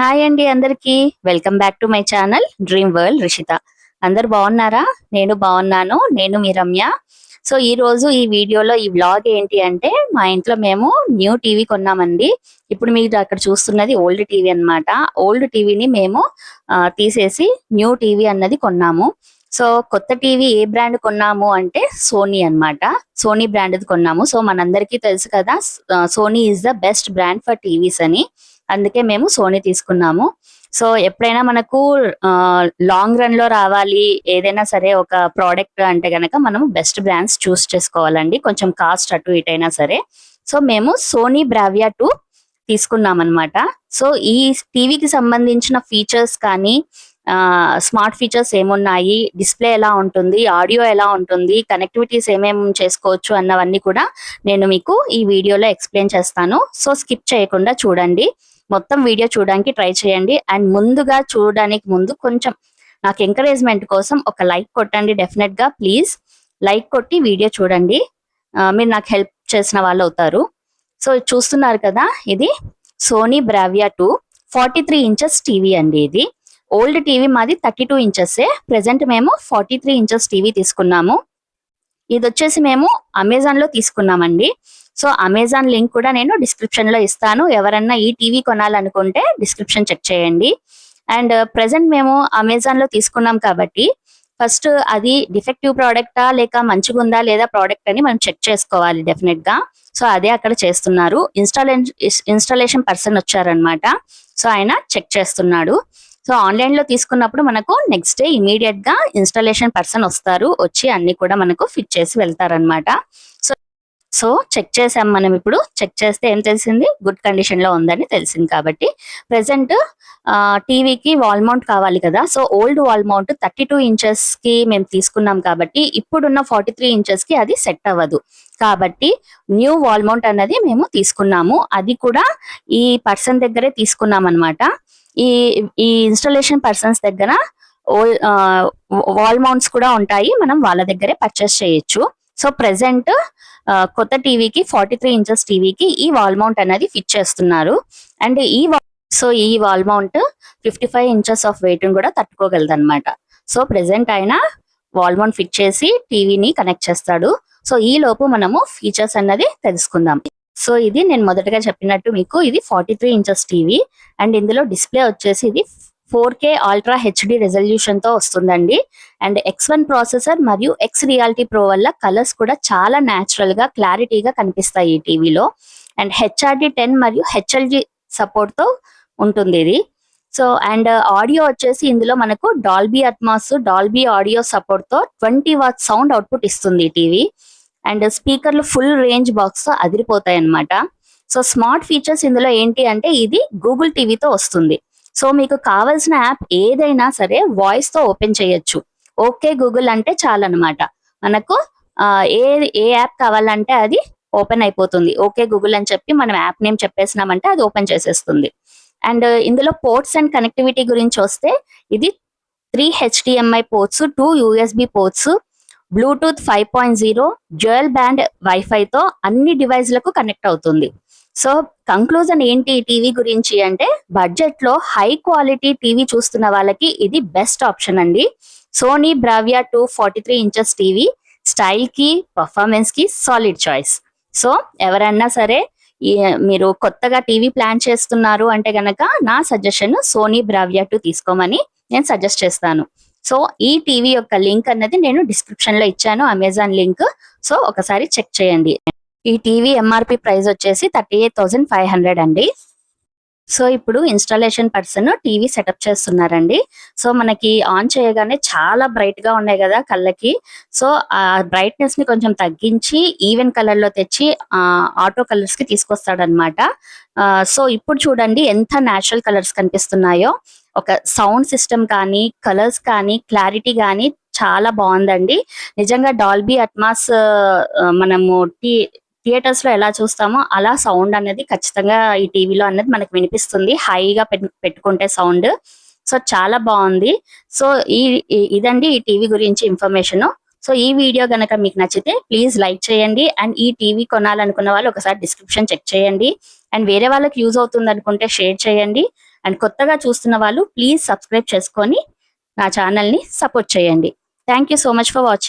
Hi అండి అందరికి. Welcome back to my channel dream world Rishita అందరు బాగున్నారా? నేను బాగున్నాను. నేను మీ రమ్య. సో ఈ రోజు ఈ వీడియోలో ఈ వ్లాగ్ ఏంటి అంటే మా ఇంట్లో మేము న్యూ టీవీ కొన్నామండి. ఇప్పుడు మీరు అక్కడ చూస్తున్నది ఓల్డ్ టీవీ అన్నమాట. ఓల్డ్ టీవీని మేము తీసేసి న్యూ టీవీ అన్నది కొన్నాము. సో కొత్త టీవీ ఏ బ్రాండ్ కొన్నాము అంటే సోనీ అన్నమాట. సోనీ బ్రాండ్ది కొన్నాము. సో మనందరికీ తెలుసు కదా Sony is the best brand for TVs అని. అందుకే మేము సోనీ తీసుకున్నాము. సో ఎప్పుడైనా మనకు లాంగ్ రన్లో రావాలి ఏదైనా సరే ఒక ప్రోడక్ట్ అంటే కనుక మనం బెస్ట్ బ్రాండ్స్ చూస్ చేసుకోవాలండి. కొంచెం కాస్ట్ అటు ఇటు అయినా సరే. సో మేము సోనీ బ్రావియా టూ తీసుకున్నామన్నమాట. సో ఈ టీవీకి సంబంధించిన ఫీచర్స్ కానీ స్మార్ట్ ఫీచర్స్ ఏమున్నాయి డిస్ప్లే ఎలా ఉంటుంది ఆడియో ఎలా ఉంటుంది కనెక్టివిటీస్ ఏమేమి చేసుకోవచ్చు అన్నవన్నీ కూడా నేను మీకు ఈ వీడియోలో ఎక్స్ప్లెయిన్ చేస్తాను. సో స్కిప్ చేయకుండా చూడండి. మొత్తం వీడియో చూడడానికి ట్రై చేయండి. అండ్ ముందుగా చూడడానికి ముందు కొంచెం నాకు ఎంకరేజ్మెంట్ కోసం ఒక లైక్ కొట్టండి డెఫినెట్గా. ప్లీజ్ లైక్ కొట్టి వీడియో చూడండి. మీరు నాకు హెల్ప్ చేసిన వాళ్ళు అవుతారు. సో చూస్తున్నారు కదా ఇది? Sony Bravia two forty three inches TV అండి ఇది. ఓల్డ్ టీవీ మాది థర్టీ టూ ఇంచెస్ ప్రెసెంట్ మేము ఫార్టీ త్రీ ఇంచెస్ టీవీ తీసుకున్నాము. ఇది వచ్చేసి మేము అమెజాన్లో తీసుకున్నామండి. సో అమెజాన్ లింక్ కూడా నేను డిస్క్రిప్షన్లో ఇస్తాను. ఎవరన్నా ఈ టీవీ కొనాలనుకుంటే డిస్క్రిప్షన్ చెక్ చేయండి. అండ్ ప్రెసెంట్ uh, మేము అమెజాన్లో తీసుకున్నాం కాబట్టి ఫస్ట్ అది డిఫెక్టివ్ ప్రోడక్టా లేక మంచిగా ఉందా లేదా ప్రోడక్ట్ అని మనం చెక్ చేసుకోవాలి డెఫినెట్గా. సో అదే అక్కడ చేస్తున్నారు. ఇన్స్టాలేషన్ ఇన్స్టాలేషన్ పర్సన్ వచ్చారనమాట సో ఆయన చెక్ చేస్తున్నాడు. సో ఆన్లైన్లో తీసుకున్నప్పుడు మనకు నెక్స్ట్ డే ఇమీడియట్గా ఇన్స్టాలేషన్ పర్సన్ వస్తారు. వచ్చి అన్ని కూడా మనకు ఫిట్ చేసి వెళ్తారనమాట సో సో చెక్ చేసాం మనం ఇప్పుడు. చెక్ చేస్తే ఏం తెలిసింది? గుడ్ కండిషన్లో ఉందని తెలిసింది కాబట్టి. ప్రెసెంట్ టీవీకి వాల్ మౌంట్ కావాలి కదా. So old wall mount thirty two ఇంచెస్కి మేము తీసుకున్నాం కాబట్టి ఇప్పుడున్న ఫార్టీ త్రీ ఇంచెస్కి అది సెట్ అవ్వదు. కాబట్టి న్యూ వాల్ మౌంట్ అన్నది మేము తీసుకున్నాము. అది కూడా ఈ పర్సన్ దగ్గరే తీసుకున్నాం అనమాట ఈ ఈ ఇన్స్టాలేషన్ పర్సన్స్ దగ్గర వాల్ మౌంట్స్ కూడా ఉంటాయి. మనం వాళ్ళ దగ్గరే పర్చేస్ చేయొచ్చు. సో ప్రెసెంట్ కొత్త టీవీకి ఫార్టీ త్రీ ఇంచెస్ టీవీకి ఈ వాల్ మౌంట్ అనేది ఫిట్ చేస్తున్నారు. అండ్ ఈ సో ఈ wall mount fifty five inches of weight కూడా తట్టుకోగలదు అనమాట సో ప్రెసెంట్ ఆయన వాల్ మౌంట్ ఫిట్ చేసి టీవీని కనెక్ట్ చేస్తాడు. సో ఈ లోపు మనము ఫీచర్స్ అన్నది తెలుసుకుందాం. సో ఇది నేను మొదటగా చెప్పినట్టు మీకు ఇది forty three inches TV. And ఇందులో డిస్ప్లే వచ్చేసి ఇది ఫోర్ కే అల్ట్రా హెచ్డి రెజల్యూషన్తో వస్తుందండి. అండ్ ఎక్స్ వన్ ప్రాసెసర్ మరియు ఎక్స్ రియాలిటీ ప్రో వల్ల కలర్స్ కూడా చాలా న్యాచురల్గా క్లారిటీగా కనిపిస్తాయి ఈ టీవీలో. అండ్ హెచ్ఆర్డి టెన్ మరియు హెచ్ఎల్జి సపోర్ట్తో ఉంటుంది ఇది. సో అండ్ ఆడియో వచ్చేసి ఇందులో మనకు డాల్బీ అట్మాస్ డాల్బీ ఆడియో సపోర్ట్తో ట్వంటీ వాట్ సౌండ్ అవుట్పుట్ ఇస్తుంది ఈ టీవీ. అండ్ స్పీకర్లు ఫుల్ రేంజ్ బాక్స్తో అదిరిపోతాయి అన్నమాట సో స్మార్ట్ ఫీచర్స్ ఇందులో ఏంటి అంటే ఇది గూగుల్ టీవీతో వస్తుంది. సో మీకు కావాల్సిన యాప్ ఏదైనా సరే వాయిస్తో ఓపెన్ చేయొచ్చు. ఓకే గూగుల్ అంటే చాలన్నమాట. మనకు ఏ ఏ యాప్ కావాలంటే అది ఓపెన్ అయిపోతుంది. ఓకే గూగుల్ అని చెప్పి మనం యాప్ నేమ్ చెప్పేసినామంటే అది ఓపెన్ చేసేస్తుంది. అండ్ ఇందులో పోర్ట్స్ అండ్ కనెక్టివిటీ గురించి వస్తే ఇది three HDMI ports two USB ports Bluetooth five point zero dual band వైఫైతో అన్ని డివైస్లకు కనెక్ట్ అవుతుంది. సో కంక్లూజన్ ఏంటి టీవీ గురించి అంటే బడ్జెట్లో హై క్వాలిటీ టీవీ చూస్తున్న వాళ్ళకి ఇది బెస్ట్ ఆప్షన్ అండి. Sony Bravia two forty three inches TV స్టైల్కి కి సాలిడ్ చాయిస్ సో ఎవరన్నా సరే మీరు కొత్తగా టీవీ ప్లాన్ చేస్తున్నారు అంటే గనక నా సజెషన్ సోనీ బ్రావియా టూ తీసుకోమని నేను సజెస్ట్ చేస్తాను. సో ఈ టీవీ యొక్క లింక్ అన్నది నేను డిస్క్రిప్షన్లో ఇచ్చాను అమెజాన్ లింక్. సో ఒకసారి చెక్ చేయండి. ఈ టీవీ ఎంఆర్పి ప్రైస్ వచ్చేసి thirty eight thousand five hundred అండి. సో ఇప్పుడు ఇన్స్టాలేషన్ పర్సన్ టీవీ సెటప్ చేస్తున్నారండి. సో మనకి ఆన్ చేయగానే చాలా బ్రైట్గా ఉన్నాయి కదా కళ్ళకి. సో ఆ బ్రైట్నెస్ని కొంచెం తగ్గించి ఈవెన్ కలర్లో తెచ్చి ఆటో కలర్స్కి తీసుకొస్తాడనమాట సో ఇప్పుడు చూడండి ఎంత నేచురల్ కలర్స్ కనిపిస్తున్నాయో. ఒక సౌండ్ సిస్టమ్ కానీ కలర్స్ కానీ క్లారిటీ కానీ చాలా బాగుందండి. నిజంగా డాల్బీ అట్మాస్ మనము టీ థియేటర్స్లో ఎలా చూస్తామో అలా సౌండ్ అనేది ఖచ్చితంగా ఈ టీవీలో అనేది మనకు వినిపిస్తుంది. హైగా పెట్టుకుంటే సౌండ్. సో చాలా బాగుంది. సో ఈ ఇదండి ఈ టీవీ గురించి ఇన్ఫర్మేషన్. సో ఈ వీడియో గనక మీకు నచ్చితే ప్లీజ్ లైక్ చేయండి. అండ్ ఈ టీవీ కొనాలనుకున్న వాళ్ళు ఒకసారి డిస్క్రిప్షన్ చెక్ చేయండి. అండ్ వేరే వాళ్ళకి యూజ్ అవుతుంది అనుకుంటే షేర్ చేయండి. అండ్ కొత్తగా చూస్తున్న వాళ్ళు ప్లీజ్ సబ్స్క్రైబ్ చేసుకొని నా ఛానల్ని సపోర్ట్ చేయండి. Thank you so much for watching